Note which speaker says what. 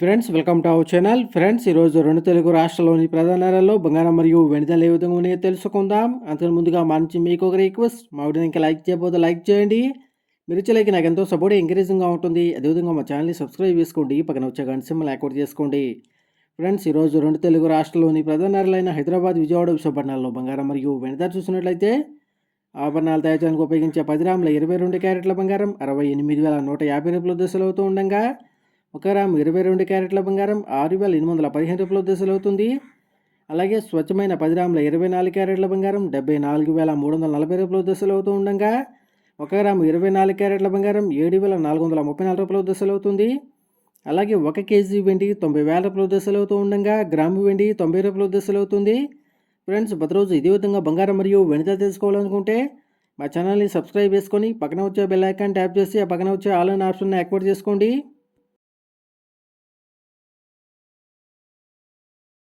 Speaker 1: Friends welcome to our channel friends ఈరోజు రెండు తెలుగు రాష్ట్రాల్లోని ప్రధాన నగరాల్లో బంగారం మరియు వెనుదల ఏ విధంగా ఉన్నాయో తెలుసుకుందాం. అంతకు ముందుగా మా నుంచి మీకు ఒక రిక్వెస్ట్ మా వీడియో ఇంకా లైక్ చేయబోతే లైక్ చేయండి. మీరు లైక్ నాకు ఎంతో సపోర్ట్ ఎంకరేజింగ్గా ఉంటుంది. అదేవిధంగా మా ఛానల్ని సబ్స్క్రైబ్ చేసుకోండి. పక్కన వచ్చే గంట సింబల్ యాక్టివేట్ చేసుకోండి. ఫ్రెండ్స్ ఈరోజు రెండు తెలుగు రాష్ట్రాల్లోని ప్రధాన నగరాలైన హైదరాబాద్ విజయవాడ విశాఖపట్నాల్లో బంగారం మరియు వెనుదల చూసినట్లయితే ఆభరణాలు తయారు చేయడానికి ఉపయోగించే పది రాముల ఇరవై రెండు క్యారెట్ల బంగారం అరవై ఎనిమిది వేల నూట యాభై రూపాయల దశలు అవుతూ ఉండగా ఒక గ్రామ్ ఇరవై రెండు క్యారెట్ల బంగారం ఆరు వేల ఎనిమిది వందల పదిహేను రూపాయల దశలు అవుతుంది. అలాగే స్వచ్ఛమైన పది గ్రాముల ఇరవై నాలుగు క్యారెట్ల బంగారం డెబ్బై నాలుగు వేల మూడు వందల నలభై రూపాయల దశలు అవుతూ ఉండగా ఒక గ్రాము ఇరవై నాలుగు క్యారెట్ల బంగారం ఏడు వేల నాలుగు వందల ముప్పై నాలుగు రూపాయల దశలు అవుతుంది. అలాగే ఒక కేజీ వెండి తొంభై వేల రూపాయల దశలు అవుతూ ఉండగా గ్రాము వెండి తొంభై రూపాయల దశలు అవుతుంది. ఫ్రెండ్స్ ప్రతిరోజు ఇదే విధంగా బంగారం మరియు వెనుక తెలుసుకోవాలనుకుంటే మా ఛానల్ని సబ్స్క్రైబ్ చేసుకొని పక్కన వచ్చే బెల్ ఐకాన్ ట్యాప్ చేసి ఆ పక్కన వచ్చే ఆన్లైన్ ఆప్షన్ని ఆప్షన్ యాక్టివేట్ చేసుకోండి.